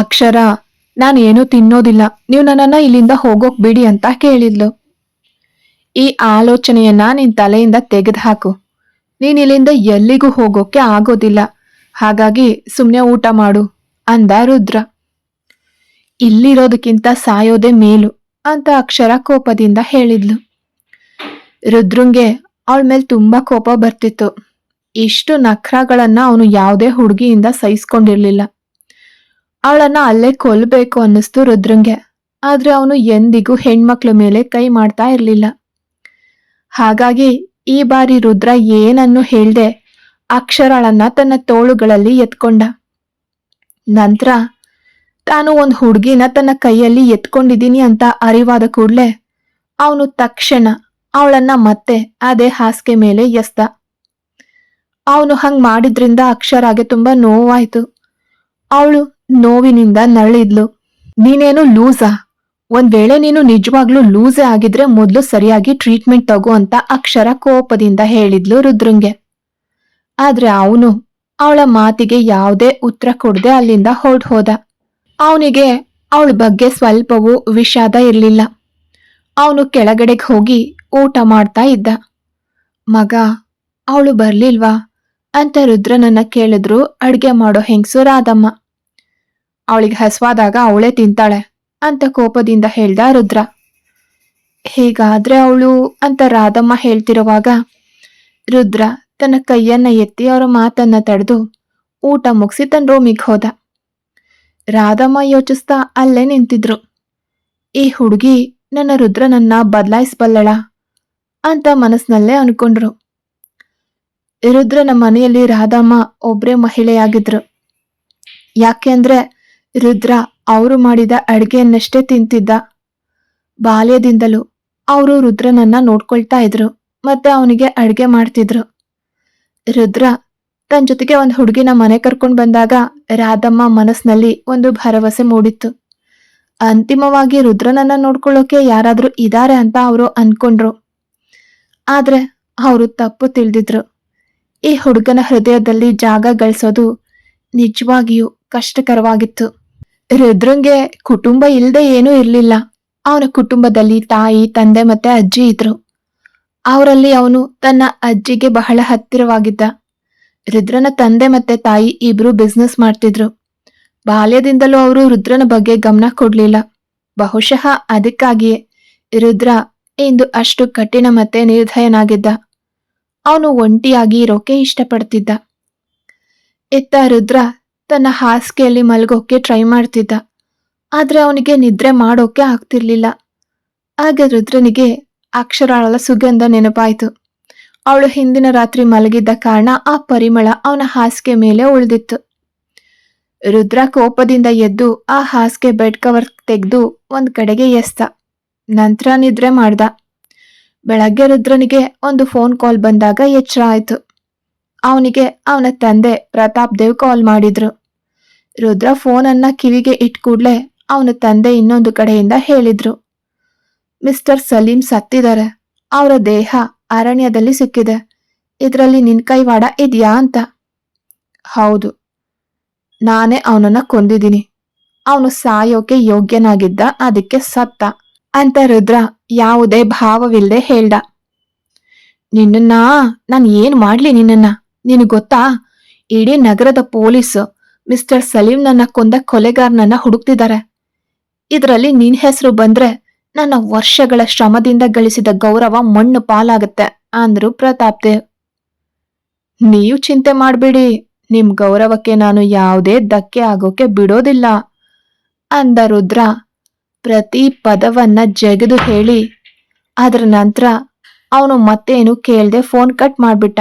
ಅಕ್ಷರ, ನಾನು ಏನೂ ತಿನ್ನೋದಿಲ್ಲ. ನೀವು ನನ್ನನ್ನು ಇಲ್ಲಿಂದ ಹೋಗೋಕ್ ಬಿಡಿ ಅಂತ ಕೇಳಿದ್ಲು. ಈ ಆಲೋಚನೆಯನ್ನ ನಿನ್ ತಲೆಯಿಂದ ತೆಗೆದುಹಾಕು. ನೀನ್ ಇಲ್ಲಿಂದ ಎಲ್ಲಿಗೂ ಹೋಗೋಕೆ ಆಗೋದಿಲ್ಲ. ಹಾಗಾಗಿ ಸುಮ್ಮನೆ ಊಟ ಮಾಡು, ಅಂದ ರುದ್ರ. ಇಲ್ಲಿರೋದಕ್ಕಿಂತ ಸಾಯೋದೇ ಮೇಲು, ಅಂತ ಅಕ್ಷರ ಕೋಪದಿಂದ ಹೇಳಿದ್ಲು. ರುದ್ರಂಗೆ ಅವಳ ಮೇಲೆ ತುಂಬಾ ಕೋಪ ಬರ್ತಿತ್ತು. ಇಷ್ಟು ನಖರಗಳನ್ನ ಅವನು ಯಾವುದೇ ಹುಡುಗಿಯಿಂದ ಸಹಿಸ್ಕೊಂಡಿರ್ಲಿಲ್ಲ. ಅವಳನ್ನ ಅಲ್ಲೇ ಕೊಲ್ಲಬೇಕು ಅನ್ನಿಸ್ತು ರುದ್ರಂಗೆ. ಆದ್ರೆ ಅವನು ಎಂದಿಗೂ ಹೆಣ್ಮಕ್ಳ ಮೇಲೆ ಕೈ ಮಾಡ್ತಾ ಇರ್ಲಿಲ್ಲ. ಹಾಗಾಗಿ ಈ ಬಾರಿ ರುದ್ರ ಏನನ್ನು ಹೇಳ್ದೆ ಅಕ್ಷರಾಳನ್ನ ತನ್ನ ತೋಳುಗಳಲ್ಲಿ ಎತ್ಕೊಂಡ. ನಂತರ, ತಾನು ಒಂದು ಹುಡುಗಿನ ತನ್ನ ಕೈಯಲ್ಲಿ ಎತ್ಕೊಂಡಿದ್ದೀನಿ ಅಂತ ಅರಿವಾದ ಕೂಡಲೇ ಅವನು ತಕ್ಷಣ ಅವಳನ್ನ ಮತ್ತೆ ಅದೇ ಹಾಸಿಗೆ ಮೇಲೆ ಎಸ್ತ ಅವನು ಹಂಗ್ ಮಾಡಿದ್ರಿಂದ ಅಕ್ಷರಾಗೆ ತುಂಬಾ ನೋವಾಯ್ತು. ಅವಳು ನೋವಿನಿಂದ ನರಳಿದ್ಲು. ನೀನೇನು ಲೂಸಾ? ಒಂದ್ ವೇಳೆ ನೀನು ನಿಜವಾಗ್ಲೂ ಲೂಸೇ ಆಗಿದ್ರೆ ಮೊದಲು ಸರಿಯಾಗಿ ಟ್ರೀಟ್ಮೆಂಟ್ ತಗೋ ಅಂತ ಅಕ್ಷರ ಕೋಪದಿಂದ ಹೇಳಿದ್ಲು ರುದ್ರಂಗೆ. ಆದ್ರೆ ಅವನು, ಅವಳ ಮಾತಿಗೆ ಯಾವುದೇ ಉತ್ತರ ಕೊಡದೆ ಅಲ್ಲಿಂದ ಹೊರಟು ಹೋದ ಅವನಿಗೆ ಅವಳ ಬಗ್ಗೆ ಸ್ವಲ್ಪವೂ ವಿಷಾದ ಇರಲಿಲ್ಲ. ಅವನು ಕೆಳಗಡೆಗೆ ಹೋಗಿ ಊಟ ಮಾಡ್ತಾ ಇದ್ದ. ಮಗ, ಅವಳು ಬರ್ಲಿಲ್ವಾ? ಅಂತ ರುದ್ರನನ್ನ ಕೇಳಿದ್ರು ಅಡ್ಗೆ ಮಾಡೋ ಹೆಂಗ್ಸು ರಾಧಮ್ಮ. ಅವಳಿಗೆ ಹಸ್ವಾದಾಗ ಅವಳೇ ತಿಂತಾಳೆ ಅಂತ ಕೋಪದಿಂದ ಹೇಳ್ದ ರುದ್ರ. ಹೇಗಾದ್ರೆ ಅವಳು ಅಂತ ರಾಧಮ್ಮ ಹೇಳ್ತಿರುವಾಗ ರುದ್ರ ತನ್ನ ಕೈಯನ್ನ ಎತ್ತಿ ಅವರ ಮಾತನ್ನ ತಡೆದು ಊಟ ಮುಗಿಸಿ ತನ್ನ ರೂಮಿಗೆ ಹೋದ. ರಾಧಮ್ಮ ಯೋಚಿಸ್ತಾ ಅಲ್ಲೇ ನಿಂತಿದ್ರು. ಈ ಹುಡುಗಿ ನನ್ನ ರುದ್ರನನ್ನ ಬದಲಾಯಿಸಬಲ್ಲಳ ಅಂತ ಮನಸ್ಸಿನಲ್ಲೇ ಅನ್ಕೊಂಡ್ರು. ರುದ್ರನ ಮನೆಯಲ್ಲಿ ರಾಧಮ್ಮ ಒಬ್ರೇ ಮಹಿಳೆಯಾಗಿದ್ರು. ಯಾಕೆಂದ್ರೆ ರುದ್ರ ಅವರು ಮಾಡಿದ ಅಡ್ಗೆಯನ್ನಷ್ಟೇ ತಿಂತಿದ್ದ. ಬಾಲ್ಯದಿಂದಲೂ ಅವರು ರುದ್ರನನ್ನ ನೋಡ್ಕೊಳ್ತಾ ಇದ್ರು, ಮತ್ತೆ ಅವನಿಗೆ ಅಡ್ಗೆ ಮಾಡ್ತಿದ್ರು. ರುದ್ರ ತನ್ನ ಜೊತೆಗೆ ಒಂದು ಹುಡುಗಿನ ಮನೆ ಕರ್ಕೊಂಡು ಬಂದಾಗ ರಾಧಮ್ಮ ಮನಸ್ಸಿನಲ್ಲಿ ಒಂದು ಭರವಸೆ ಮೂಡಿತ್ತು. ಅಂತಿಮವಾಗಿ ರುದ್ರನನ್ನ ನೋಡ್ಕೊಳ್ಳೋಕೆ ಯಾರಾದರೂ ಇದ್ದಾರೆ ಅಂತ ಅವರು ಅನ್ಕೊಂಡ್ರು. ಆದರೆ ಅವರು ತಪ್ಪು ತಿಳಿದಿದ್ರು. ಈ ಹುಡುಗನ ಹೃದಯದಲ್ಲಿ ಜಾಗ ಗಳಿಸೋದು ನಿಜವಾಗಿಯೂ ಕಷ್ಟಕರವಾಗಿತ್ತು. ರುದ್ರಂಗೆ ಕುಟುಂಬ ಇಲ್ಲದೆ ಏನೂ ಇರಲಿಲ್ಲ. ಅವನ ಕುಟುಂಬದಲ್ಲಿ ತಾಯಿ, ತಂದೆ ಮತ್ತೆ ಅಜ್ಜಿ ಇದ್ರು. ಅವರಲ್ಲಿ ಅವನು ತನ್ನ ಅಜ್ಜಿಗೆ ಬಹಳ ಹತ್ತಿರವಾಗಿದ್ದ. ರುದ್ರನ ತಂದೆ ಮತ್ತೆ ತಾಯಿ ಇಬ್ರು ಬಿಸ್ನೆಸ್ ಮಾಡ್ತಿದ್ರು. ಬಾಲ್ಯದಿಂದಲೂ ಅವರು ರುದ್ರನ ಬಗ್ಗೆ ಗಮನ ಕೊಡ್ಲಿಲ್ಲ. ಬಹುಶಃ ಅದಕ್ಕಾಗಿಯೇ ರುದ್ರ ಇಂದು ಅಷ್ಟು ಕಠಿಣ ಮತ್ತೆ ನಿರ್ಧಯನಾಗಿದ್ದ ಅವನು ಒಂಟಿಯಾಗಿ ಇರೋಕೆ ಇಷ್ಟಪಡ್ತಿದ್ದ. ಇತ್ತ ರುದ್ರ ತನ್ನ ಹಾಸಿಗೆಯಲ್ಲಿ ಮಲಗೋಕೆ ಟ್ರೈ ಮಾಡ್ತಿದ್ದ. ಆದರೆ ಅವನಿಗೆ ನಿದ್ರೆ ಮಾಡೋಕೆ ಆಗ್ತಿರ್ಲಿಲ್ಲ. ಆಗ ರುದ್ರನಿಗೆ ಅಕ್ಷರಾಳ ಸುಗಂಧ ನೆನಪಾಯಿತು. ಅವಳು ಹಿಂದಿನ ರಾತ್ರಿ ಮಲಗಿದ್ದ ಕಾರಣ ಆ ಪರಿಮಳ ಅವನ ಹಾಸಿಗೆ ಮೇಲೆ ಉಳಿದಿತ್ತು. ರುದ್ರ ಕೋಪದಿಂದ ಎದ್ದು ಆ ಹಾಸಿಗೆ ಬೆಡ್ ಕವರ್ ತೆಗೆದು ಒಂದು ಕಡೆಗೆ ಎಸ್ತ. ನಂತರ ನಿದ್ರೆ ಮಾಡ್ದ. ಬೆಳಗ್ಗೆ ರುದ್ರನಿಗೆ ಒಂದು ಫೋನ್ ಕಾಲ್ ಬಂದಾಗ ಎಚ್ಚರ ಆಯಿತು. ಅವನಿಗೆ ಅವನ ತಂದೆ ಪ್ರತಾಪ್ ದೇವ್ ಕಾಲ್ ಮಾಡಿದ್ರು. ರುದ್ರ ಫೋನನ್ನ ಕಿವಿಗೆ ಇಟ್ ಕೂಡ್ಲೆ ಅವನ ತಂದೆ ಇನ್ನೊಂದು ಕಡೆಯಿಂದ ಹೇಳಿದ್ರು. ಮಿಸ್ಟರ್ ಸಲೀಂ ಸತ್ತಿದ್ದಾರೆ ಅವರ ದೇಹ ಅರಣ್ಯದಲ್ಲಿ ಸಿಕ್ಕಿದೆ. ಇದರಲ್ಲಿ ನಿನ್ ಕೈವಾಡ ಇದೆಯಾ ಅಂತ. ಹೌದು. ನಾನೇ ಅವನನ್ನ ಕೊಂದಿದ್ದೀನಿ. ಅವನು ಸಾಯೋಕೆ ಯೋಗ್ಯನಾಗಿದ್ದ ಅದಕ್ಕೆ ಸತ್ತ ಅಂತ ರುದ್ರ ಯಾವುದೇ ಭಾವವಿಲ್ಲದೆ ಹೇಳ್ದ. ನಿನ್ನನ್ನ ನಾನು ಏನು ಮಾಡ್ಲಿ ನಿನ್ನನ್ನ? ನಿನಗೆ ಗೊತ್ತಾ? ಇಡೀ ನಗರದ ಪೊಲೀಸ್ ಮಿಸ್ಟರ್ ಸಲೀಂ ನನ್ನ ಕೊಂದ ಕೊಲೆಗಾರನನ್ನ ಹುಡುಕ್ತಿದ್ದಾರೆ. ಇದರಲ್ಲಿ ನಿನ್ ಹೆಸರು ಬಂದ್ರೆ ನನ್ನ ವರ್ಷಗಳ ಶ್ರಮದಿಂದ ಗಳಿಸಿದ ಗೌರವ ಮಣ್ಣು ಪಾಲಾಗತ್ತೆ, ಅಂದ್ರು ಪ್ರತಾಪ್ ದೇವ್ ನೀವು ಚಿಂತೆ ಮಾಡಬೇಡಿ, ನಿಮ್ ಗೌರವಕ್ಕೆ ನಾನು ಯಾವುದೇ ಧಕ್ಕೆ ಆಗೋಕೆ ಬಿಡೋದಿಲ್ಲ, ಅಂದ ರುದ್ರ. ಪ್ರತಿ ಪದವನ್ನ ಜಗದು ಹೇಳಿ, ಅದರ ನಂತರ ಅವನು ಮತ್ತೇನು ಕೇಳದೆ ಫೋನ್ ಕಟ್ ಮಾಡ್ಬಿಟ್ಟ.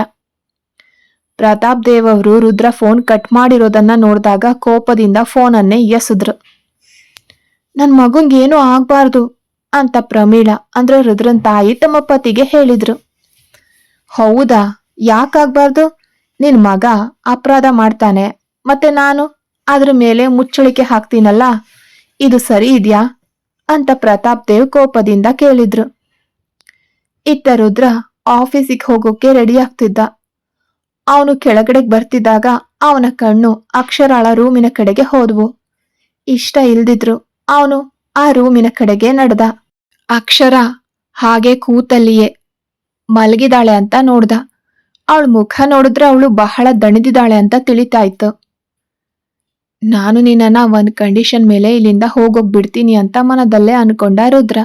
ಪ್ರತಾಪ್ ದೇವ್ ಅವರು ರುದ್ರ ಫೋನ್ ಕಟ್ ಮಾಡಿರೋದನ್ನ ನೋಡಿದಾಗ ಕೋಪದಿಂದ ಫೋನನ್ನೇ ಎಸೆದ್ರು. ನನ್ ಮಗುಂಗ್ ಏನೂ ಆಗ್ಬಾರ್ದು ಅಂತ ಪ್ರಮೀಳಾ, ಅಂದ್ರೆ ರುದ್ರನ್ ತಾಯಿ ತಮ್ಮ ಪತಿಗೆ ಹೇಳಿದ್ರು. ಹೌದಾ ಯಾಕಾಗ್ಬಾರ್ದು ನಿನ್ ಮಗ ಅಪರಾಧ ಮಾಡ್ತಾನೆ, ಮತ್ತೆ ನಾನು ಅದ್ರ ಮೇಲೆ ಮುಚ್ಚಳಿಕೆ ಹಾಕ್ತೀನಲ್ಲ, ಇದು ಸರಿ ಇದೆಯಾ? ಅಂತ ಪ್ರತಾಪ್ ದೇವ್ ಕೋಪದಿಂದ ಕೇಳಿದ್ರು. ಇತ್ತ ರುದ್ರ ಆಫೀಸಿಗೆ ಹೋಗೋಕೆ ರೆಡಿ ಆಗ್ತಿದ್ದ. ಅವನು ಕೆಳಗಡೆಗೆ ಬರ್ತಿದ್ದಾಗ ಅವನ ಕಣ್ಣು ಅಕ್ಷರಾಳ ರೂಮಿನ ಕಡೆಗೆ ಹೋದ್ವು. ಇಷ್ಟ ಇಲ್ದಿದ್ರು ಅವನು ಆ ರೂಮಿನ ಕಡೆಗೆ ನಡೆದ. ಅಕ್ಷರ, ಹಾಗೆ ಕೂತಲ್ಲಿಯೇ ಮಲಗಿದಾಳೆ ಅಂತ ನೋಡ್ದ. ಅವಳ ಮುಖ ನೋಡಿದ್ರೆ ಅವಳು ಬಹಳ ದಣಿದಿದ್ದಾಳೆ ಅಂತ ತಿಳಿತಾಯ್ತು. ನಾನು ನಿನ್ನನ್ನ ಒಂದ್ ಕಂಡೀಷನ್ ಮೇಲೆ ಇಲ್ಲಿಂದ ಹೋಗೋಗ್ ಬಿಡ್ತೀನಿ ಅಂತ ಮನದಲ್ಲೇ ಅನ್ಕೊಂಡ ರುದ್ರ.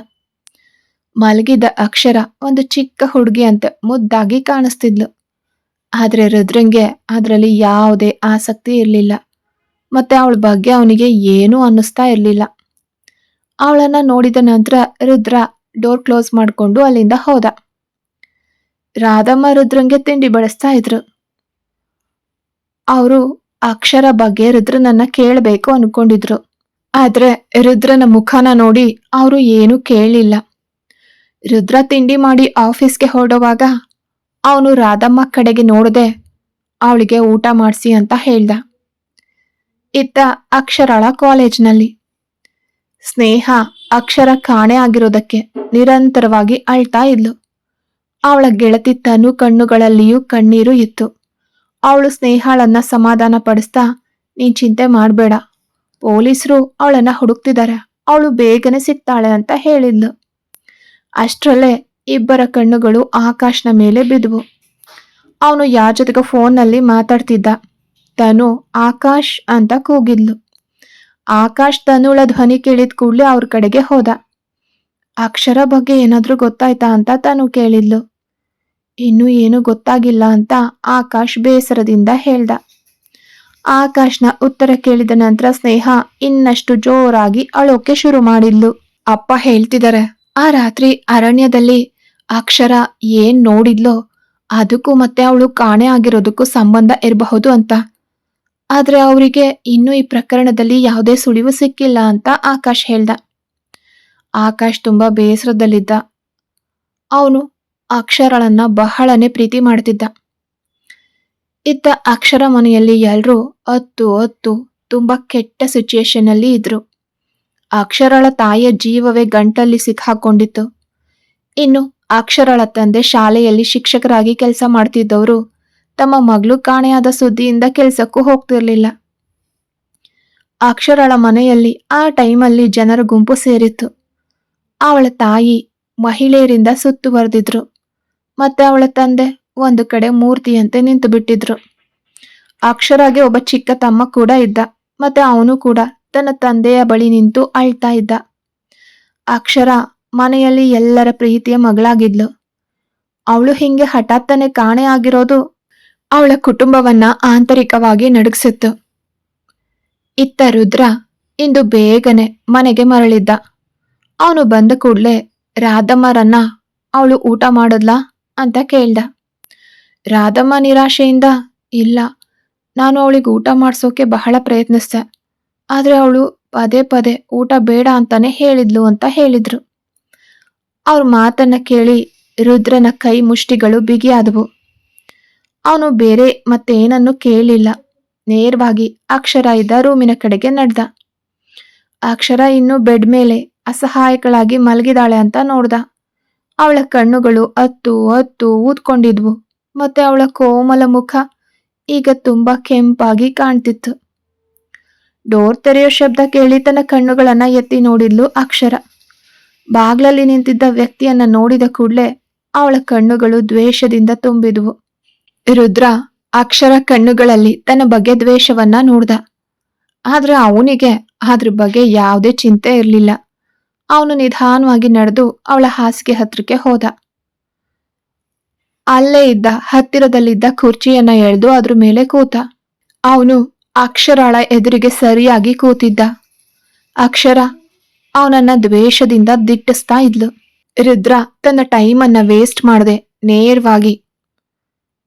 ಮಲಗಿದ ಅಕ್ಷರ ಒಂದು ಚಿಕ್ಕ ಹುಡುಗಿ ಅಂತ ಮುದ್ದಾಗಿ ಕಾಣಿಸ್ತಿದ್ಲು. ಆದ್ರೆ ರುದ್ರಂಗೆ ಅದರಲ್ಲಿ ಯಾವುದೇ ಆಸಕ್ತಿ ಇರಲಿಲ್ಲ. ಮತ್ತೆ ಅವಳ ಬಗ್ಗೆ ಅವನಿಗೆ ಏನೂ ಅನ್ನಿಸ್ತಾ ಇರಲಿಲ್ಲ. ಅವಳನ್ನ ನೋಡಿದ ನಂತರ ರುದ್ರ ಡೋರ್ ಕ್ಲೋಸ್ ಮಾಡಿಕೊಂಡು ಅಲ್ಲಿಂದ ಹೋದ. ರಾಧಮ್ಮ ರುದ್ರಂಗೆ ತಿಂಡಿ ಬಡಿಸ್ತಾ ಇದ್ರು. ಅವರು ಅಕ್ಷರ ಬಗ್ಗೆ ರುದ್ರನನ್ನ ಕೇಳಬೇಕು ಅನ್ಕೊಂಡಿದ್ರು. ಆದ್ರೆ ರುದ್ರನ ಮುಖನ ನೋಡಿ ಅವರು ಏನೂ ಕೇಳಲಿಲ್ಲ. ರುದ್ರ ತಿಂಡಿ ಮಾಡಿ ಆಫೀಸ್ಗೆ ಹೊರಡುವಾಗ ಅವನು ರಾಧಮ್ಮ ಕಡೆಗೆ ನೋಡದೆ ಅವಳಿಗೆ ಊಟ ಮಾಡಿಸಿ ಅಂತ ಹೇಳ್ದ. ಇತ್ತ ಅಕ್ಷರಳ ಕಾಲೇಜ್ನಲ್ಲಿ. ಸ್ನೇಹ ಅಕ್ಷರ ಕಾಣೆ ಆಗಿರೋದಕ್ಕೆ ನಿರಂತರವಾಗಿ ಅಳ್ತಾ ಇದ್ಲು. ಅವಳ ಗೆಳತಿ ತನು ಕಣ್ಣುಗಳಲ್ಲಿಯೂ ಕಣ್ಣೀರು ಇತ್ತು. ಅವಳು ಸ್ನೇಹಾಳನ್ನ ಸಮಾಧಾನ ಪಡಿಸ್ತಾ, ನೀನ್ ಚಿಂತೆ ಮಾಡಬೇಡ. ಪೊಲೀಸರು ಅವಳನ್ನ ಹುಡುಕ್ತಿದ್ದಾರೆ ಅವಳು ಬೇಗನೆ ಸಿಗ್ತಾಳೆ ಅಂತ ಹೇಳಿದ್ಲು. ಅಷ್ಟರಲ್ಲೇ ಇಬ್ಬರ ಕಣ್ಣುಗಳು ಆಕಾಶ್ನ ಮೇಲೆ ಬಿದ್ವು ಅವನು ಯಾರ ಜೊತೆಗೆ ಫೋನ್ನಲ್ಲಿ ಮಾತಾಡ್ತಿದ್ದ. ತನು ಆಕಾಶ್ ಅಂತ ಕೂಗಿದ್ಲು. ಆಕಾಶ್ ತನುಳ ಧ್ವನಿ ಕೇಳಿದ ಕೂಡಲೇ ಅವ್ರ ಕಡೆಗೆ ಹೋದ. ಅಕ್ಷರ ಬಗ್ಗೆ ಏನಾದ್ರೂ ಗೊತ್ತಾಯ್ತಾ ಅಂತ ತನು ಕೇಳಿದ್ಲು. ಇನ್ನೂ ಏನೂ ಗೊತ್ತಾಗಿಲ್ಲ ಅಂತ ಆಕಾಶ್ ಬೇಸರದಿಂದ ಹೇಳ್ದ. ಆಕಾಶ್ನ ಉತ್ತರ ಕೇಳಿದ ನಂತರ ಸ್ನೇಹ ಇನ್ನಷ್ಟು ಜೋರಾಗಿ ಅಳೋಕೆ ಶುರು ಮಾಡಿದ್ಲು. ಅಪ್ಪ ಹೇಳ್ತಿದ್ದಾರೆ ಆ ರಾತ್ರಿ ಅರಣ್ಯದಲ್ಲಿ ಅಕ್ಷರ ಏನ್ ನೋಡಿದ್ಲೋ ಅದಕ್ಕೂ ಮತ್ತೆ ಅವಳು ಕಾಣೆ ಆಗಿರೋದಕ್ಕೂ ಸಂಬಂಧ ಇರಬಹುದು ಅಂತ. ಆದ್ರೆ ಅವರಿಗೆ ಇನ್ನೂ ಈ ಪ್ರಕರಣದಲ್ಲಿ ಯಾವುದೇ ಸುಳಿವು ಸಿಕ್ಕಿಲ್ಲ ಅಂತ ಆಕಾಶ್ ಹೇಳ್ದ. ಆಕಾಶ್ ತುಂಬಾ ಬೇಸರದಲ್ಲಿದ್ದ. ಅವನು ಅಕ್ಷರಳನ್ನ ಬಹಳನೇ ಪ್ರೀತಿ ಮಾಡ್ತಿದ್ದ. ಇತ್ತ ಅಕ್ಷರ ಮನೆಯಲ್ಲಿ ಎಲ್ಲರೂ ಅತ್ತು ಅತ್ತು ತುಂಬಾ ಕೆಟ್ಟ ಸಿಚುಯೇಷನ್ ಅಲ್ಲಿ ಇದ್ರು. ಅಕ್ಷರಳ ತಾಯಿಯ ಜೀವವೇ ಗಂಟಲ್ಲಿ ಸಿಕ್ಕಾಕೊಂಡಿತ್ತು. ಇನ್ನು ಅಕ್ಷರಳ ತಂದೆ ಶಾಲೆಯಲ್ಲಿ ಶಿಕ್ಷಕರಾಗಿ ಕೆಲಸ ಮಾಡ್ತಿದ್ದವರು. ತಮ್ಮ ಮಗಳು ಕಾಣೆಯಾದ ಸುದ್ದಿಯಿಂದ ಕೆಲಸಕ್ಕೂ ಹೋಗ್ತಿರ್ಲಿಲ್ಲ. ಅಕ್ಷರಳ ಮನೆಯಲ್ಲಿ ಆ ಟೈಮಲ್ಲಿ ಜನರ ಗುಂಪು ಸೇರಿತ್ತು. ಅವಳ ತಾಯಿ ಮಹಿಳೆಯರಿಂದ ಸುತ್ತುವರೆದಿದ್ರು ಮತ್ತೆ ಅವಳ ತಂದೆ ಒಂದು ಕಡೆ ಮೂರ್ತಿಯಂತೆ ನಿಂತು ಬಿಟ್ಟಿದ್ರು. ಅಕ್ಷರಾಗೆ ಒಬ್ಬ ಚಿಕ್ಕ ತಮ್ಮ ಕೂಡ ಇದ್ದ. ಮತ್ತೆ ಅವನು ಕೂಡ ತನ್ನ ತಂದೆಯ ಬಳಿ ನಿಂತು ಅಳ್ತಾ ಇದ್ದ. ಅಕ್ಷರ ಮನೆಯಲ್ಲಿ ಎಲ್ಲರ ಪ್ರೀತಿಯ ಮಗಳಾಗಿದ್ಲು. ಅವಳು ಹಿಂಗೆ ಹಠಾತ್ತನೆ ಕಾಣೆ ಆಗಿರೋದು ಅವಳ ಕುಟುಂಬವನ್ನ ಆಂತರಿಕವಾಗಿ ನಡುಗಿಸಿತ್ತು. ಇತ್ತ ರುದ್ರ ಇಂದು ಬೇಗನೆ ಮನೆಗೆ ಮರಳಿದ್ದ. ಅವನು ಬಂದ ಕೂಡಲೇ, ರಾಧಮ್ಮರನ್ನ ಅವಳು ಊಟ ಮಾಡದ್ಲಾ ಅಂತ ಕೇಳ್ದ. ರಾಧಮ್ಮ ನಿರಾಶೆಯಿಂದ, ಇಲ್ಲ, ನಾನು ಅವಳಿಗೆ ಊಟ ಮಾಡಿಸೋಕೆ ಬಹಳ ಪ್ರಯತ್ನಿಸ್ದೆ. ಆದರೆ ಅವಳು ಪದೇ ಪದೇ ಊಟ ಬೇಡ ಅಂತಾನೆ ಹೇಳಿದ್ಲು ಅಂತ ಹೇಳಿದ್ರು. ಅವ್ರ ಮಾತನ್ನ ಕೇಳಿ ರುದ್ರನ ಕೈ ಮುಷ್ಟಿಗಳು ಬಿಗಿಯಾದವು. ಅವನು ಬೇರೆ ಮತ್ತೇನನ್ನು ಕೇಳಿಲ್ಲ. ನೇರವಾಗಿ ಅಕ್ಷರ ಇದ್ದ ರೂಮಿನ ಕಡೆಗೆ ನಡೆದ. ಅಕ್ಷರ ಇನ್ನೂ ಬೆಡ್ ಮೇಲೆ ಅಸಹಾಯಕಳಾಗಿ ಮಲಗಿದಾಳೆ ಅಂತ ನೋಡ್ದ. ಅವಳ ಕಣ್ಣುಗಳು ಅತ್ತು ಅತ್ತು ಊದ್ಕೊಂಡಿದ್ವು. ಮತ್ತೆ ಅವಳ ಕೋಮಲ ಮುಖ ಈಗ ತುಂಬಾ ಕೆಂಪಾಗಿ ಕಾಣ್ತಿತ್ತು. ಡೋರ್ ತೆರೆಯೋ ಶಬ್ದ ಕೇಳಿ ತನ್ನ ಕಣ್ಣುಗಳನ್ನ ಎತ್ತಿ ನೋಡಿದ್ಲು ಅಕ್ಷರ. ಬಾಗ್ಲಲ್ಲಿ ನಿಂತಿದ್ದ ವ್ಯಕ್ತಿಯನ್ನ ನೋಡಿದ ಕೂಡಲೇ ಅವಳ ಕಣ್ಣುಗಳು ದ್ವೇಷದಿಂದ ತುಂಬಿದುವು. ರುದ್ರ ಅಕ್ಷರ ಕಣ್ಣುಗಳಲ್ಲಿ ತನ್ನ ಬಗ್ಗೆ ದ್ವೇಷವನ್ನ ನೋಡ್ದ. ಆದ್ರೆ ಅವನಿಗೆ ಅದ್ರ ಬಗ್ಗೆ ಯಾವುದೇ ಚಿಂತೆ ಇರಲಿಲ್ಲ. ಅವನು ನಿಧಾನವಾಗಿ ನಡೆದು ಅವಳ ಹಾಸಿಗೆ ಹತ್ರಕ್ಕೆ ಹೋದ. ಅಲ್ಲೇ ಇದ್ದ ಹತ್ತಿರದಲ್ಲಿದ್ದ ಕುರ್ಚಿಯನ್ನ ಎಳೆದು ಅದ್ರ ಮೇಲೆ ಕೂತ. ಅವನು ಅಕ್ಷರಾಳ ಎದುರಿಗೆ ಸರಿಯಾಗಿ ಕೂತಿದ್ದ. ಅಕ್ಷರ ಅವನನ್ನ ದ್ವೇಷದಿಂದ ದಿಟ್ಟಿಸ್ತಾ ಇದ್ಲು. ರುದ್ರ ತನ್ನ ಟೈಮನ್ನ ವೇಸ್ಟ್ ಮಾಡದೆ, ನೇರವಾಗಿ,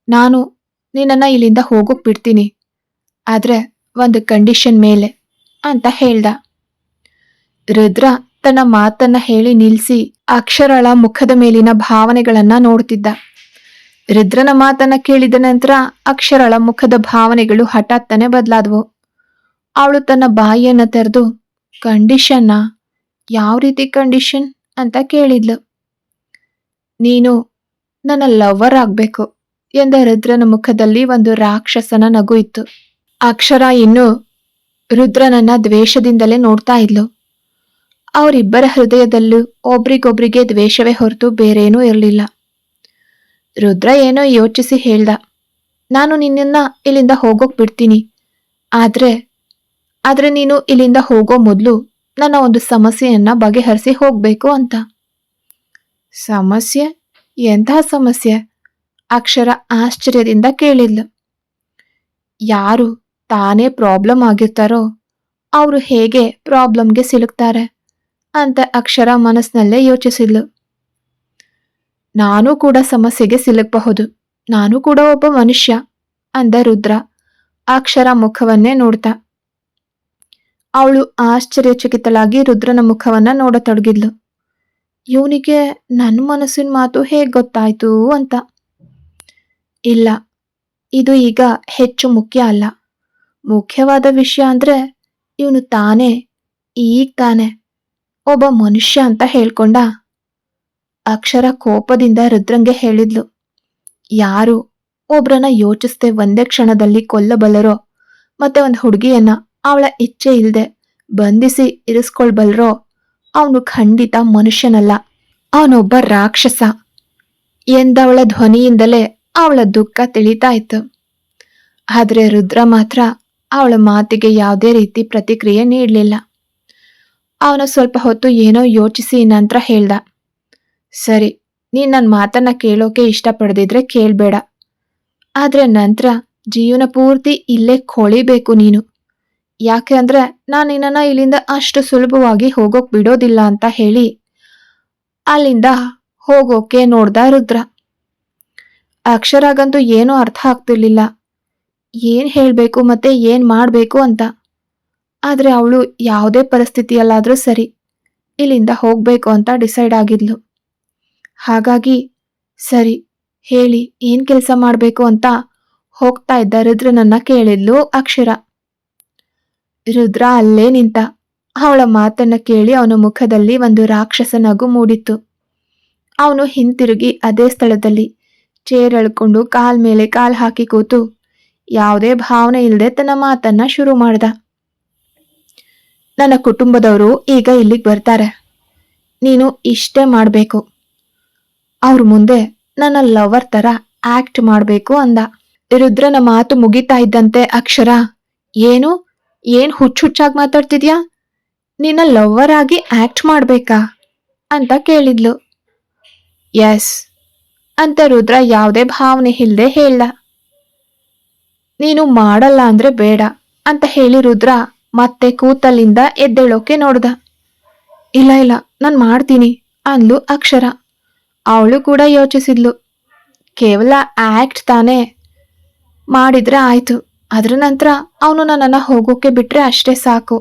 ನಾನು ನಿನ್ನನ್ನ ಇಲ್ಲಿಂದ ಹೋಗೋಕ್ ಬಿಡ್ತೀನಿ, ಆದ್ರೆ ಒಂದು ಕಂಡೀಷನ್ ಮೇಲೆ, ಅಂತ ಹೇಳ್ದ. ರುದ್ರ ತನ್ನ ಮಾತನ್ನ ಹೇಳಿ ನಿಲ್ಸಿ ಅಕ್ಷರಳ ಮುಖದ ಮೇಲಿನ ಭಾವನೆಗಳನ್ನ ನೋಡ್ತಿದ್ದ. ರುದ್ರನ ಮಾತನ್ನ ಕೇಳಿದ ನಂತರ ಅಕ್ಷರಳ ಮುಖದ ಭಾವನೆಗಳು ಹಠಾತ್ತನೆ ಬದಲಾದವು. ಅವಳು ತನ್ನ ಬಾಯಿಯನ್ನ ತೆರೆದು ಕಂಡೀಷನ್ನ ಯಾವ ರೀತಿ ಕಂಡೀಷನ್ ಅಂತ ಕೇಳಿದ್ಲು. ನೀನು ನನ್ನ ಲವರ್ ಆಗ್ಬೇಕು ಎಂದ ರುದ್ರನ ಮುಖದಲ್ಲಿ ಒಂದು ರಾಕ್ಷಸನ ನಗು ಇತ್ತು. ಅಕ್ಷರ ಇನ್ನು ರುದ್ರನನ್ನ ದ್ವೇಷದಿಂದಲೇ ನೋಡ್ತಾ ಇದ್ಲು. ಅವರಿಬ್ಬರ ಹೃದಯದಲ್ಲೂ ಒಬ್ರಿಗೊಬ್ರಿಗೆ ದ್ವೇಷವೇ ಹೊರತು ಬೇರೇನೂ ಇರಲಿಲ್ಲ. ರುದ್ರ ಏನೋ ಯೋಚಿಸಿ ಹೇಳ್ದ, ನಾನು ನಿನ್ನ ಇಲ್ಲಿಂದ ಹೋಗೋಕ್ ಬಿಡ್ತೀನಿ. ಆದ್ರೆ ಆದ್ರೆ ನೀನು ಇಲ್ಲಿಂದ ಹೋಗೋ ಮೊದಲು ನನ್ನ ಒಂದು ಸಮಸ್ಯೆಯನ್ನು ಬಗೆಹರಿಸಿ ಹೋಗಬೇಕು ಅಂತ. ಸಮಸ್ಯೆ? ಎಂತಹ ಸಮಸ್ಯೆ? ಅಕ್ಷರ ಆಶ್ಚರ್ಯದಿಂದ ಕೇಳಿದ್ಲು. ಯಾರು ತಾನೇ ಪ್ರಾಬ್ಲಮ್ ಆಗಿರ್ತಾರೋ, ಅವರು ಹೇಗೆ ಪ್ರಾಬ್ಲಮ್ಗೆ ಸಿಲುಕ್ತಾರೆ ಅಂತ ಅಕ್ಷರ ಮನಸ್ಸಿನಲ್ಲೇ ಯೋಚಿಸಿದ್ಲು. ನಾನು ಕೂಡ ಸಮಸ್ಯೆಗೆ ಸಿಲುಕಬಹುದು, ನಾನು ಕೂಡ ಒಬ್ಬ ಮನುಷ್ಯ, ಅಂದ ರುದ್ರ ಅಕ್ಷರ ಮುಖವನ್ನೇ ನೋಡ್ತಾ. ಅವಳು ಆಶ್ಚರ್ಯಚಕಿತಳಾಗಿ ರುದ್ರನ ಮುಖವನ್ನ ನೋಡತೊಡಗಿದ್ಲು. ಇವನಿಗೆ ನನ್ನ ಮನಸ್ಸಿನ ಮಾತು ಹೇಗೆ ಗೊತ್ತಾಯ್ತು? ಅಂತ. ಇಲ್ಲ, ಇದು ಈಗ ಹೆಚ್ಚು ಮುಖ್ಯ ಅಲ್ಲ. ಮುಖ್ಯವಾದ ವಿಷಯ ಅಂದ್ರೆ ಇವನು ತಾನೇ, ಈಗ ತಾನೆ, ಒಬ್ಬ ಮನುಷ್ಯ ಅಂತ ಹೇಳ್ಕೊಂಡ. ಅಕ್ಷರ ಕೋಪದಿಂದ ರುದ್ರಂಗೆ ಹೇಳಿದ್ಲು. ಯಾರು ಒಬ್ರನ್ನ ಯೋಚಿಸದೆ ಒಂದೇ ಕ್ಷಣದಲ್ಲಿ ಕೊಲ್ಲಬಲ್ಲರೋ ಮತ್ತೆ ಒಂದು ಹುಡುಗಿಯನ್ನ ಅವಳ ಇಚ್ಛೆ ಇಲ್ಲದೆ ಬಂಧಿಸಿ ಇರಿಸ್ಕೊಳ್ಬಲ್ರೋ? ಅವನು ಖಂಡಿತ ಮನುಷ್ಯನಲ್ಲ. ಅವನೊಬ್ಬ ರಾಕ್ಷಸ. ಎಂದವಳ ಧ್ವನಿಯಿಂದಲೇ ಅವಳ ದುಃಖ ತಿಳಿತಾ ಇತ್ತು ಆದ್ರೆ ರುದ್ರ ಮಾತ್ರ ಅವಳ ಮಾತಿಗೆ ಯಾವುದೇ ರೀತಿ ಪ್ರತಿಕ್ರಿಯೆ ನೀಡಲಿಲ್ಲ. ಅವನು ಸ್ವಲ್ಪ ಹೊತ್ತು ಏನೋ ಯೋಚಿಸಿ ನಂತರ ಹೇಳ್ದ, ಸರಿ, ನೀನು ನನ್ನ ಮಾತನ್ನ ಕೇಳೋಕೆ ಇಷ್ಟಪಡದಿದ್ರೆ ಕೇಳ್ಬೇಡ. ಆದರೆ ನಂತರ ಜೀವನ ಪೂರ್ತಿ ಇಲ್ಲೇ ಕೊಳಿಬೇಕು ನೀನು. ಯಾಕೆ ಅಂದ್ರೆ ನಾನು ನಿನ್ನ ಇಲ್ಲಿಂದ ಅಷ್ಟು ಸುಲಭವಾಗಿ ಹೋಗೋಕ್ ಬಿಡೋದಿಲ್ಲ ಅಂತ ಹೇಳಿ. ಅಲ್ಲಿಂದ ಹೋಗೋಕೆ ನೋಡ್ದ ರುದ್ರ. ಅಕ್ಷರಾಗಂತೂ ಏನೂ ಅರ್ಥ ಆಗ್ತಿರ್ಲಿಲ್ಲ. ಏನ್ ಹೇಳ್ಬೇಕು ಮತ್ತೆ ಏನ್ ಮಾಡ್ಬೇಕು ಅಂತ. ಆದ್ರೆ ಅವಳು ಯಾವುದೇ ಪರಿಸ್ಥಿತಿಯಲ್ಲಾದ್ರೂ ಸರಿ ಇಲ್ಲಿಂದ ಹೋಗ್ಬೇಕು ಅಂತ ಡಿಸೈಡ್ ಆಗಿದ್ಲು. ಹಾಗಾಗಿ ಸರಿ, ಹೇಳಿ ಏನ್ ಕೆಲಸ ಮಾಡ್ಬೇಕು ಅಂತ ಹೋಗ್ತಾ ಇದ್ದ ರುದ್ರನನ್ನ ಕೇಳಿದ್ಲು ಅಕ್ಷರ. ರುದ್ರ ಅಲ್ಲೇ ನಿಂತ. ಅವಳ ಮಾತನ್ನ ಕೇಳಿ ಅವನ ಮುಖದಲ್ಲಿ ಒಂದು ರಾಕ್ಷಸ ನಗು ಮೂಡಿತ್ತು. ಅವನು ಹಿಂತಿರುಗಿ ಅದೇ ಸ್ಥಳದಲ್ಲಿ. ಚೇರ್ ಎಳ್ಕೊಂಡು ಕಾಲ್ ಮೇಲೆ ಕಾಲ್ ಹಾಕಿ ಕೂತು. ಯಾವುದೇ ಭಾವನೆ ಇಲ್ಲದೆ ತನ್ನ ಮಾತನ್ನ ಶುರು ಮಾಡ್ದ. ನನ್ನ ಕುಟುಂಬದವರು ಈಗ ಇಲ್ಲಿಗೆ ಬರ್ತಾರೆ. ನೀನು ಇಷ್ಟೇ ಮಾಡಬೇಕು. ಅವ್ರ ಮುಂದೆ ನನ್ನ ಲವರ್ ತರ ಆಕ್ಟ್ ಮಾಡಬೇಕು ಅಂದ. ರುದ್ರನ ಮಾತು ಮುಗಿತಾ ಇದ್ದಂತೆ ಅಕ್ಷರ, ಏನು? ಏನ್ ಹುಚ್ಚು ಹುಚ್ಚಾಗಿ ಮಾತಾಡ್ತಿದ್ಯಾ? ನಿನ್ನ ಲವ್ವರ್ ಆಗಿ ಆಕ್ಟ್ ಮಾಡ್ಬೇಕಾ? ಅಂತ ಕೇಳಿದ್ಲು. ಎಸ್, ಅಂತ ರುದ್ರ ಯಾವುದೇ ಭಾವನೆ ಇಲ್ಲದೆ ಹೇಳ ನೀನು ಮಾಡಲ್ಲ ಅಂದ್ರೆ ಬೇಡ, ಅಂತ ಹೇಳಿ ರುದ್ರ ಮತ್ತೆ ಕೂತಲ್ಲಿಂದ ಎದ್ದೇಳೋಕೆ ನೋಡ್ದ. ಇಲ್ಲ ಇಲ್ಲ, ನಾನ್ ಮಾಡ್ತೀನಿ, ಅಂದ್ಲು ಅಕ್ಷರ. ಅವಳು ಕೂಡ ಯೋಚಿಸಿದ್ಲು. ಕೇವಲ ಆಕ್ಟ್ ತಾನೇ ಮಾಡಿದ್ರೆ ಆಯ್ತು. ಅದ್ರ ನಂತರ ಅವನು ನನ್ನನ್ನ ಹೋಗೋಕೆ ಬಿಟ್ಟರೆ ಅಷ್ಟೇ ಸಾಕು.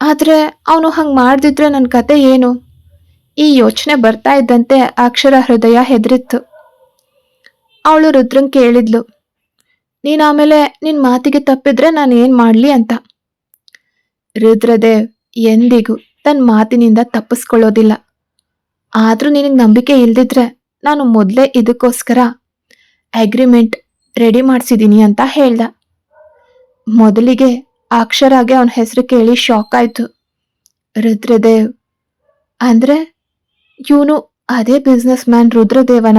ಆದರೆ ಅವನು ಹಂಗೆ ಮಾಡ್ದಿದ್ರೆ ನನ್ನ ಕತೆ ಏನು? ಈ ಯೋಚನೆ ಬರ್ತಾ ಇದ್ದಂತೆ ಅಕ್ಷರ ಹೃದಯ ಹೆದರಿತ್ತು. ಅವಳು ರುದ್ರಂಗ್ ಕೇಳಿದ್ಲು, ನೀನು ಆಮೇಲೆ ನಿನ್ನ ಮಾತಿಗೆ ತಪ್ಪಿದ್ರೆ ನಾನು ಏನು ಮಾಡಲಿ ಅಂತ? ರುದ್ರದೇವ್, ಎಂದಿಗೂ ತನ್ನ ಮಾತಿನಿಂದ ತಪ್ಪಿಸ್ಕೊಳ್ಳೋದಿಲ್ಲ. ಆದರೂ ನಿನಗೆ ನಂಬಿಕೆ ಇಲ್ದಿದ್ರೆ ನಾನು ಮೊದಲೇ ಇದಕ್ಕೋಸ್ಕರ ಅಗ್ರಿಮೆಂಟ್ ರೆಡಿ ಮಾಡಿಸಿದ್ದೀನಿ ಅಂತ ಹೇಳ್ದ. ಮೊದಲಿಗೆ ಅಕ್ಷರಾಗೆ ಅವನ ಹೆಸರು ಕೇಳಿ ಶಾಕ್ ಆಯ್ತು. ರುದ್ರದೇವ್. ಅಂದ್ರೆ ಇವನು ಅದೇ ಬಿಸ್ನೆಸ್ ಮ್ಯಾನ್ ರುದ್ರದೇವನ.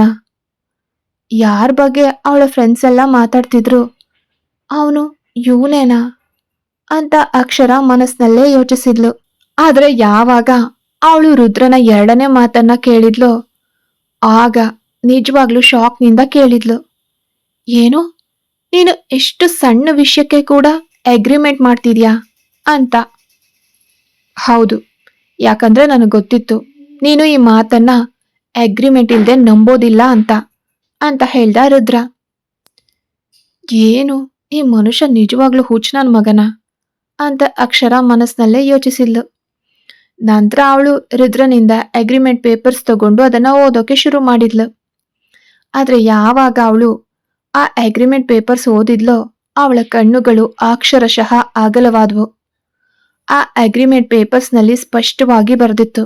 ಯಾರ ಬಗ್ಗೆ ಅವಳ ಫ್ರೆಂಡ್ಸ್ ಎಲ್ಲ ಮಾತಾಡ್ತಿದ್ರು? ಅವನು ಇವನೇನಾ ಅಂತ ಅಕ್ಷರ ಮನಸ್ನಲ್ಲೇ ಯೋಚಿಸಿದ್ಲು. ಆದ್ರೆ ಯಾವಾಗ ಅವಳು ರುದ್ರನ ಎರಡನೇ ಮಾತನ್ನ ಕೇಳಿದ್ಲು, ಆಗ ನಿಜವಾಗ್ಲೂ ಶಾಕ್ನಿಂದ ಕೇಳಿದ್ಲು. ಏನು? ನೀನು ಎಷ್ಟು ಸಣ್ಣ ವಿಷಯಕ್ಕೆ ಕೂಡ ಅಗ್ರಿಮೆಂಟ್ ಮಾಡ್ತಿದ್ಯಾ ಅಂತ. ಹೌದು, ಯಾಕಂದ್ರೆ ನನಗೆ ಗೊತ್ತಿತ್ತು, ನೀನು ಈ ಮಾತನ್ನ ಅಗ್ರಿಮೆಂಟ್ ಇಲ್ಲದೆ ನಂಬೋದಿಲ್ಲ ಅಂತ ಅಂತ ಹೇಳ್ದ ರುದ್ರ. ಏನು, ಈ ಮನುಷ್ಯ ನಿಜವಾಗ್ಲೂ ಹುಚ್ಚ ನನ್ನ ಮಗನ ಅಂತ ಅಕ್ಷರ ಮನಸ್ಸಿನಲ್ಲೇ ಯೋಚಿಸಿದ್ಲು. ನಂತರ ಅವಳು ರುದ್ರನಿಂದ ಅಗ್ರಿಮೆಂಟ್ ಪೇಪರ್ಸ್ ತಗೊಂಡು ಅದನ್ನ ಓದೋಕೆ ಶುರು ಮಾಡಿದ್ಲು. ಆದರೆ ಯಾವಾಗ ಅವಳು ಆ ಅಗ್ರಿಮೆಂಟ್ ಪೇಪರ್ಸ್ ಓದಿದ್ಲೋ ಅವಳ ಕಣ್ಣುಗಳು ಅಕ್ಷರಶಃ ಅಗಲವಾದವು. ಆ ಅಗ್ರಿಮೆಂಟ್ ಪೇಪರ್ಸ್ನಲ್ಲಿ ಸ್ಪಷ್ಟವಾಗಿ ಬರೆದಿತ್ತು,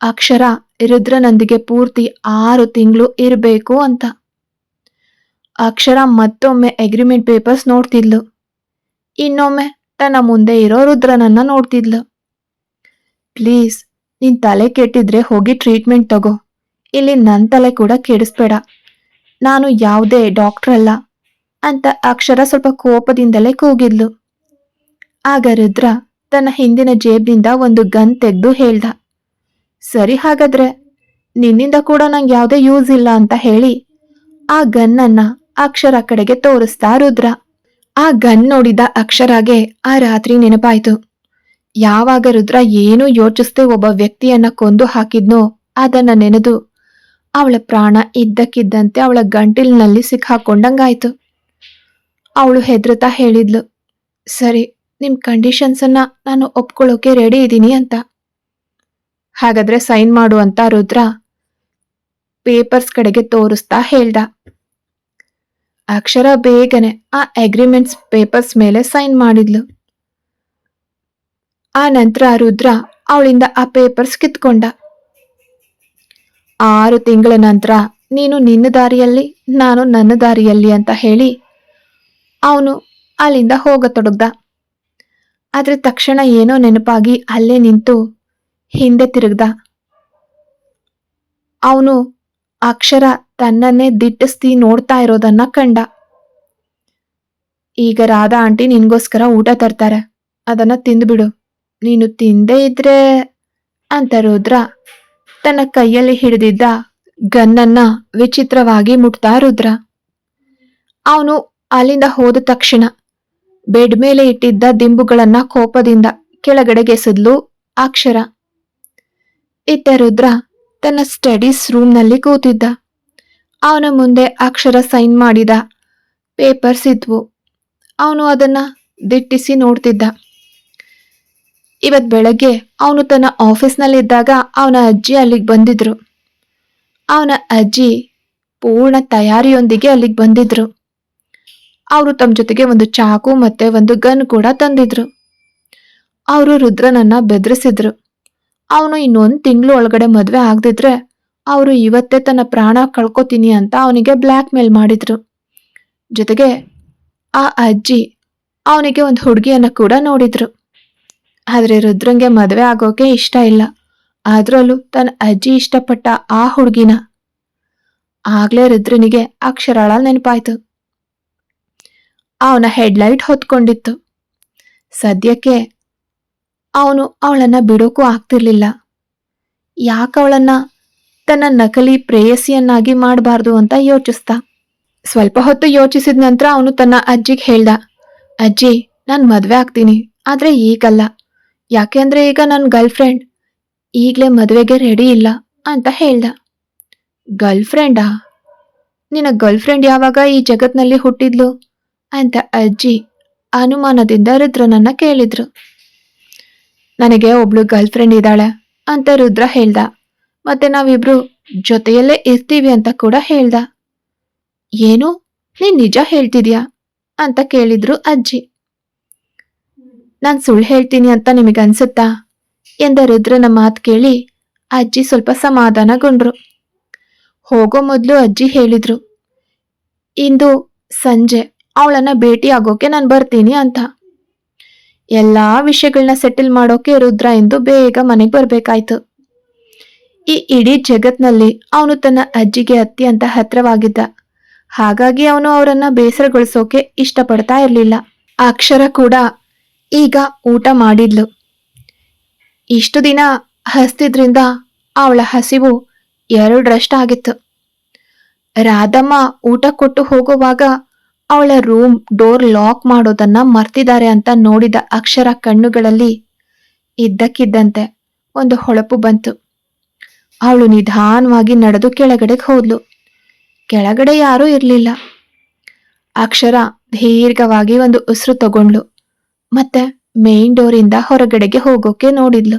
ಅಕ್ಷರ ರುದ್ರನೊಂದಿಗೆ ಪೂರ್ತಿ ಆರು ತಿಂಗಳು ಇರಬೇಕು ಅಂತ. ಅಕ್ಷರ ಮತ್ತೊಮ್ಮೆ ಅಗ್ರಿಮೆಂಟ್ ಪೇಪರ್ಸ್ ನೋಡ್ತಿದ್ಲು, ಇನ್ನೊಮ್ಮೆ ತನ್ನ ಮುಂದೆ ಇರೋ ರುದ್ರನನ್ನ ನೋಡ್ತಿದ್ಲು. ಪ್ಲೀಸ್, ನಿನ್ ತಲೆ ಕೆಟ್ಟಿದ್ರೆ ಹೋಗಿ ಟ್ರೀಟ್ಮೆಂಟ್ ತಗೋ, ಇಲ್ಲಿ ನನ್ನ ತಲೆ ಕೂಡ ಕೆಡಿಸ್ಬೇಡ. ನಾನು ಯಾವುದೇ ಡಾಕ್ಟರ್ ಅಲ್ಲ ಅಂತ ಅಕ್ಷರ ಸ್ವಲ್ಪ ಕೋಪದಿಂದಲೇ ಕೂಗಿದ್ಲು. ಆಗ ರುದ್ರ ತನ್ನ ಹಿಂದಿನ ಜೇಬ್ನಿಂದ ಒಂದು ಗನ್ ತೆಗೆದು ಹೇಳ್ದ, ಸರಿ ಹಾಗಾದ್ರೆ, ನಿನ್ನಿಂದ ಕೂಡ ನಂಗೆ ಯಾವುದೇ ಯೂಸ್ ಇಲ್ಲ ಅಂತ ಹೇಳಿ, ಆ ಗನ್ನನ್ನ ಅಕ್ಷರ ಕಡೆಗೆ ತೋರಿಸ್ತಾ ರುದ್ರ. ಆ ಗನ್ ನೋಡಿದ ಅಕ್ಷರಾಗೆ ಆ ರಾತ್ರಿ ನೆನಪಾಯ್ತು. ಯಾವಾಗ ರುದ್ರ ಏನೂ ಯೋಚಿಸದೆ ಒಬ್ಬ ವ್ಯಕ್ತಿಯನ್ನ ಕೊಂದು ಹಾಕಿದ್ನೋ, ಅದನ್ನ ನೆನೆದು ಅವಳ ಪ್ರಾಣ ಇದ್ದಕ್ಕಿದ್ದಂತೆ ಅವಳ ಗಂಟಿಲಿನಲ್ಲಿ ಸಿಕ್ಕಾಕೊಂಡಂಗಾಯ್ತು. ಅವಳು ಹೆದರುತ್ತಾ ಹೇಳಿದ್ಲು, ಸರಿ ನಿಮ್ಮ ಕಂಡೀಷನ್ಸ್ ಅನ್ನ ನಾನು ಒಪ್ಕೊಳ್ಳೋಕೆ ರೆಡಿ ಇದ್ದೀನಿ ಅಂತ. ಹಾಗಾದ್ರೆ ಸೈನ್ ಮಾಡು ಅಂತ ರುದ್ರ ಪೇಪರ್ಸ್ ಕಡೆಗೆ ತೋರಿಸ್ತಾ ಹೇಳ್ದ. ಅಕ್ಷರ ಬೇಗನೆ ಆ ಅಗ್ರಿಮೆಂಟ್ಸ್ ಪೇಪರ್ಸ್ ಮೇಲೆ ಸೈನ್ ಮಾಡಿದ್ಲು. ಆ ನಂತರ ರುದ್ರ ಅವಳಿಂದ ಆ ಪೇಪರ್ಸ್ ಕಿತ್ಕೊಂಡ. ಆರು ತಿಂಗಳ ನಂತರ, ನೀನು ನಿನ್ನ ದಾರಿಯಲ್ಲಿ, ನಾನು ನನ್ನ ದಾರಿಯಲ್ಲಿ ಅಂತ ಹೇಳಿ, ಅವನು ಅಲ್ಲಿಂದ ಹೋಗತೊಡಗ್ದ. ಆದ್ರೆ ತಕ್ಷಣ ಏನೋ ನೆನಪಾಗಿ ಅಲ್ಲೇ ನಿಂತು ಹಿಂದೆ ತಿರುಗ್ದ. ಅವನು ಅಕ್ಷರ ತನ್ನನ್ನೇ ದಿಟ್ಟಿಸ್ತಿ ನೋಡ್ತಾ ಇರೋದನ್ನ ಕಂಡ. ಈಗ ರಾಧಾ ಆಂಟಿ ನಿನ್ಗೋಸ್ಕರ ಊಟ ತರ್ತಾರೆ. ಅದನ್ನ ತಿಂದ್ಬಿಡು. ನೀನು ತಿಂದೇ ಇದ್ರೆ ಅಂತ ರುದ್ರ ತನ್ನ ಕೈಯಲ್ಲಿ ಹಿಡಿದಿದ್ದ ಗನ್ನನ್ನ ವಿಚಿತ್ರವಾಗಿ ಮುಟ್ತಾ ರುದ್ರ. ಅವನು ಅಲ್ಲಿಂದ ಹೋದ ತಕ್ಷಣ ಬೆಡ್ ಮೇಲೆ ಇಟ್ಟಿದ್ದ ದಿಂಬುಗಳನ್ನ ಕೋಪದಿಂದ ಕೆಳಗಡೆಗೆಸದ್ಲು ಅಕ್ಷರ. ಇತ್ತ ರುದ್ರ ತನ್ನ ಸ್ಟಡೀಸ್ ರೂಮ್ನಲ್ಲಿ ಕೂತಿದ್ದ. ಅವನ ಮುಂದೆ ಅಕ್ಷರ ಸೈನ್ ಮಾಡಿದ ಪೇಪರ್ಸ್ ಇದ್ವು. ಅವನು ಅದನ್ನ ದಿಟ್ಟಿಸಿ ನೋಡ್ತಿದ್ದ. ಇವತ್ ಬೆಳಗ್ಗೆ ಅವನು ತನ್ನ ಆಫೀಸ್ನಲ್ಲಿದ್ದಾಗ ಅವನ ಅಜ್ಜಿ ಅಲ್ಲಿಗೆ ಬಂದಿದ್ರು. ಅವನ ಅಜ್ಜಿ ಪೂರ್ಣ ತಯಾರಿಯೊಂದಿಗೆ ಅಲ್ಲಿಗೆ ಬಂದಿದ್ರು. ಅವರು ತಮ್ಮ ಜೊತೆಗೆ ಒಂದು ಚಾಕು ಮತ್ತೆ ಒಂದು ಗನ್ ಕೂಡ ತಂದಿದ್ರು. ಅವರು ರುದ್ರನನ್ನ ಬೆದರಿಸಿದ್ರು. ಅವನು ಇನ್ನೊಂದು ತಿಂಗಳು ಒಳಗಡೆ ಮದುವೆ ಆಗದಿದ್ರೆ ಅವರು ಇವತ್ತೇ ತನ್ನ ಪ್ರಾಣ ಕಳ್ಕೊತೀನಿ ಅಂತ ಅವನಿಗೆ ಬ್ಲ್ಯಾಕ್ ಮೇಲ್ ಮಾಡಿದ್ರು. ಜೊತೆಗೆ ಆ ಅಜ್ಜಿ ಅವನಿಗೆ ಒಂದು ಹುಡುಗಿಯನ್ನು ಕೂಡ ನೋಡಿದ್ರು. ಆದ್ರೆ ರುದ್ರಂಗೆ ಮದುವೆ ಆಗೋಕೆ ಇಷ್ಟ ಇಲ್ಲ. ಅದ್ರಲ್ಲೂ ತನ್ನ ಅಜ್ಜಿ ಇಷ್ಟಪಟ್ಟ ಆ ಹುಡುಗಿನ. ಆಗ್ಲೇ ರುದ್ರನಿಗೆ ಅಕ್ಷರಾಳ ನೆನಪಾಯ್ತು. ಅವನ ಹೆಡ್ಲೈಟ್ ಹೊತ್ಕೊಂಡಿತ್ತು. ಸದ್ಯಕ್ಕೆ ಅವನು ಅವಳನ್ನ ಬಿಡೋಕ್ಕೂ ಆಗ್ತಿರ್ಲಿಲ್ಲ. ಯಾಕವಳನ್ನ ತನ್ನ ನಕಲಿ ಪ್ರೇಯಸಿಯನ್ನಾಗಿ ಮಾಡಬಾರ್ದು ಅಂತ ಯೋಚಿಸ್ತ ಸ್ವಲ್ಪ ಹೊತ್ತು ಯೋಚಿಸಿದ ನಂತರ ಅವನು ತನ್ನ ಅಜ್ಜಿಗೆ ಹೇಳ್ದ, ಅಜ್ಜಿ, ನಾನು ಮದುವೆ ಆಗ್ತೀನಿ, ಆದರೆ ಈಗಲ್ಲ. ಯಾಕೆಂದ್ರೆ ಈಗ ನನ್ನ ಗರ್ಲ್ ಫ್ರೆಂಡ್ ಈಗಲೇ ಮದುವೆಗೆ ರೆಡಿ ಇಲ್ಲ ಅಂತ ಹೇಳ್ದ. ಗರ್ಲ್ ಫ್ರೆಂಡಾ ನಿನ್ನ ಗರ್ಲ್ ಫ್ರೆಂಡ್ ಯಾವಾಗ ಈ ಜಗತ್ನಲ್ಲಿ ಹುಟ್ಟಿದ್ಲು? ಅಂತ ಅಜ್ಜಿ ಅನುಮಾನದಿಂದ ರುದ್ರನನ್ನ ಕೇಳಿದ್ರು. ನನಗೆ ಒಬ್ಳು ಗರ್ಲ್ ಫ್ರೆಂಡ್ ಇದ್ದಾಳೆ ಅಂತ ರುದ್ರ ಹೇಳ್ದ. ಮತ್ತೆ ನಾವಿಬ್ರು ಜೊತೆಯಲ್ಲೇ ಇರ್ತೀವಿ ಅಂತ ಕೂಡ ಹೇಳ್ದ. ಏನು? ನೀನ್ ನಿಜ ಹೇಳ್ತಿದ್ಯಾ? ಅಂತ ಕೇಳಿದ್ರು ಅಜ್ಜಿ. ನಾನ್ ಸುಳ್ಳು ಹೇಳ್ತೀನಿ ಅಂತ ನಿಮಗನ್ಸುತ್ತಾ? ಎಂದ ರುದ್ರನ ಮಾತು ಕೇಳಿ ಅಜ್ಜಿ ಸ್ವಲ್ಪ ಸಮಾಧಾನಗೊಂಡ್ರು. ಹೋಗೋ ಮೊದಲು ಅಜ್ಜಿ ಹೇಳಿದ್ರು, ಇಂದು ಸಂಜೆ, ಅವಳನ್ನ ಭೇಟಿ ಆಗೋಕೆ ನಾನು ಬರ್ತೀನಿ ಅಂತ. ಎಲ್ಲಾ ವಿಷಯಗಳನ್ನ ಸೆಟಲ್ ಮಾಡೋಕೆ ರುದ್ರ ಎಂದು ಬೇಗ ಮನೆಗೆ ಬರಬೇಕಾಯ್ತು. ಈ ಇಡೀ ಜಗತ್ನಲ್ಲಿ ಅವನು ತನ್ನ ಅಜ್ಜಿಗೆ ಅತ್ಯಂತ ಹತ್ರವಾಗಿದ್ದ. ಹಾಗಾಗಿ ಅವನು ಅವರನ್ನ ಬೇಸರಗೊಳಿಸೋಕೆ ಇಷ್ಟಪಡ್ತಾ ಇರಲಿಲ್ಲ. ಅಕ್ಷರ ಕೂಡ ಈಗ ಊಟ ಮಾಡಿದ್ಲು. ಇಷ್ಟು ದಿನ ಹಸ್ತಿದ್ರಿಂದ ಅವಳ ಹಸಿವು ಎರಡರಷ್ಟಾಗಿತ್ತು. ರಾಧಮ್ಮ ಊಟ ಕೊಟ್ಟು ಹೋಗುವಾಗ ಅವಳ ರೂಮ್ ಡೋರ್ ಲಾಕ್ ಮಾಡೋದನ್ನ ಮರ್ತಿದ್ದಾರೆ ಅಂತ ನೋಡಿದ ಅಕ್ಷರ ಕಣ್ಣುಗಳಲ್ಲಿ ಇದ್ದಕ್ಕಿದ್ದಂತೆ ಒಂದು ಹೊಳಪು ಬಂತು. ಅವಳು ನಿಧಾನವಾಗಿ ನಡೆದು ಕೆಳಗಡೆಗೆ ಹೋದ್ಲು. ಕೆಳಗಡೆ ಯಾರೂ ಇರಲಿಲ್ಲ. ಅಕ್ಷರ ದೀರ್ಘವಾಗಿ ಒಂದು ಉಸಿರು ತಗೊಂಡ್ಲು ಮತ್ತೆ ಮೇನ್ ಡೋರಿಂದ ಹೊರಗಡೆಗೆ ಹೋಗೋಕೆ ನೋಡಿದ್ಲು.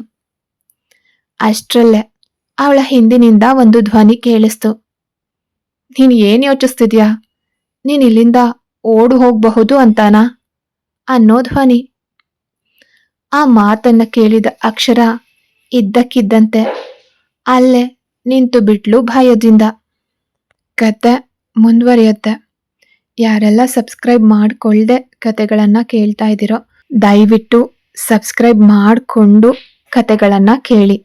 ಅಷ್ಟರಲ್ಲೇ ಅವಳ ಹಿಂದಿನಿಂದ ಒಂದು ಧ್ವನಿ ಕೇಳಿಸ್ತು. ನೀನು ಏನು ಯೋಚಿಸ್ತಿದ್ಯಾ? ನೀನು ಇಲ್ಲಿಂದ ಓಡು ಹೋಗಬಹುದು ಅಂತಾನಾ? ಅನ್ನೋ ಧ್ವನಿ. ಆ ಮಾತನ್ನ ಕೇಳಿದ ಅಕ್ಷರ ಇದ್ದಕ್ಕಿದ್ದಂತೆ ಅಲ್ಲೇ ನಿಂತು ಬಿಟ್ಲು ಭಯದಿಂದ. ಕತೆ ಮುಂದುವರಿಯುತ್ತೆ. ಯಾರೆಲ್ಲ ಸಬ್ಸ್ಕ್ರೈಬ್ ಮಾಡಿಕೊಳ್ಳದೆ ಕತೆಗಳನ್ನು ಕೇಳ್ತಾ ಇದ್ದೀರೋ ದಯವಿಟ್ಟು ಸಬ್ಸ್ಕ್ರೈಬ್ ಮಾಡಿಕೊಂಡು ಕತೆಗಳನ್ನು ಕೇಳಿ.